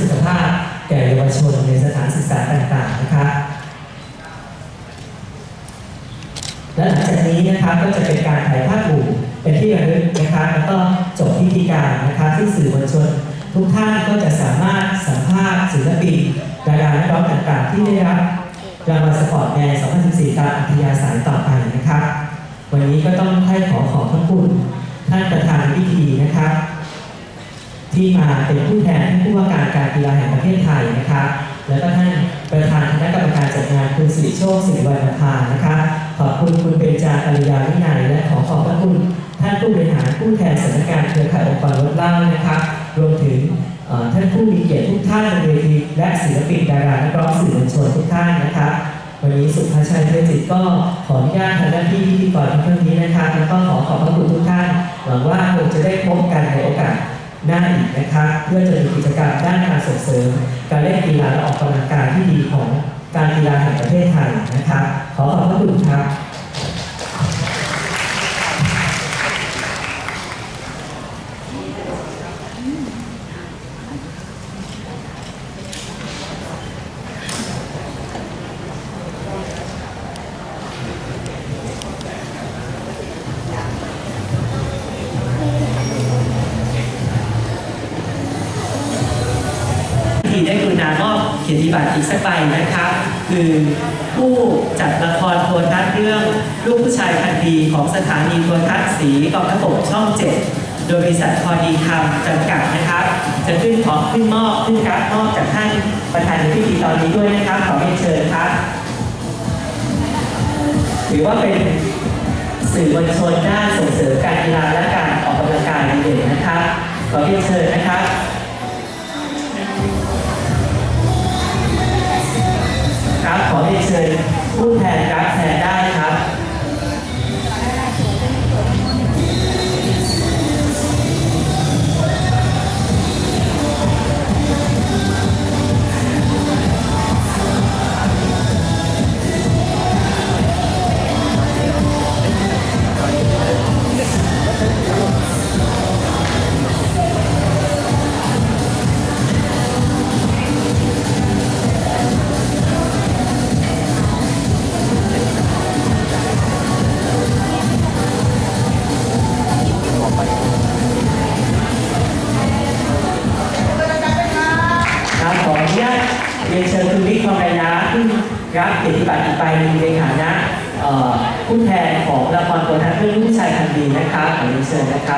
สุขภาพแก่เยาวชนในสถานศึกษาต่างๆนะคะและหลังจากนี้นะครับก็จะเป็นการถ่ายภาพหมู่เป็นที่ระลึกนะครับแล้วก็จบพิธีการนะครับที่สื่อมวลชน ทุกท่านก็จะสามารถสัมภาษณ์ศิลปินดารานักร้องต่างๆ ที่ได้รับรางวัลสปอร์ตแมน2014 ตามอัธยาศัยต่อไปนะครับวันนี้ก็ต้องให้ขอขอบพระคุณ ท่านประธานพิธีนะครับ ที่มาเป็นผู้แทนท่านผู้ว่าการการกีฬาแห่งประเทศไทยนะครับแล้วก็ท่านประธานคณะกรรมการจัดงานคุณสิริโชคสิริวัฒนพานนะครับขอบคุณคุณเบญจากัลยาวินัยและขอขอบพระคุณท่านผู้บริหารผู้แทนสำนักงานเครือข่ายองค์กรลดเล่านะครับรวมถึงท่านผู้มีเกียรติทุกท่านบนเวทีและศิลปินดารานักร้องสื่อมวลชนทุกท่านนะครับวันนี้สุภาชัยเทพจิตก็ขออนุญาตทำหน้าที่พิธีกรในครั้งนี้นะครับแล้วก็ขอขอบพระคุณทุกท่านหวังว่าคงจะได้พบกันในโอกาส หน้าอีกนะคะเพื่อจะมีกิจกรรมด้านการส่งเสริม การเล่นกีฬาและออกกำลังกายที่ดีของการกีฬาแห่งประเทศไทยนะคะขอขอบ กียรติบัตรอีกสักใบนะครับคือผู้จัดละครโทรทัศน์เรื่องลูกผู้ชายพันธีของสถานีโทรทัศน์สีกองทัพบกช่องเจ็ดโดยบริษัทพอดีคำจำกัดนะครับ จะขึ้นขอขึ้นมอบขึ้นการดมอบจากท่านประธานในพิธีตอนนี้ด้วยนะครับขอเรียนเชิญครับถือว่าเป็นสื่อมวลชนด้านส่งเสริมการกีฬาและการออกกำลังกายดีเด่นนะครับขอเรียนเชิญ รียนเชิญคุณวิทย์ทองระยะซึ่งรับเกียรติบัตรอีกใบหนึงในฐานะผู้แทนของละครตัวทัศน์เรื่องลูกชายคันดีนะครับขอเรียนเชิญนะครับ